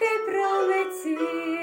тихе пролетить.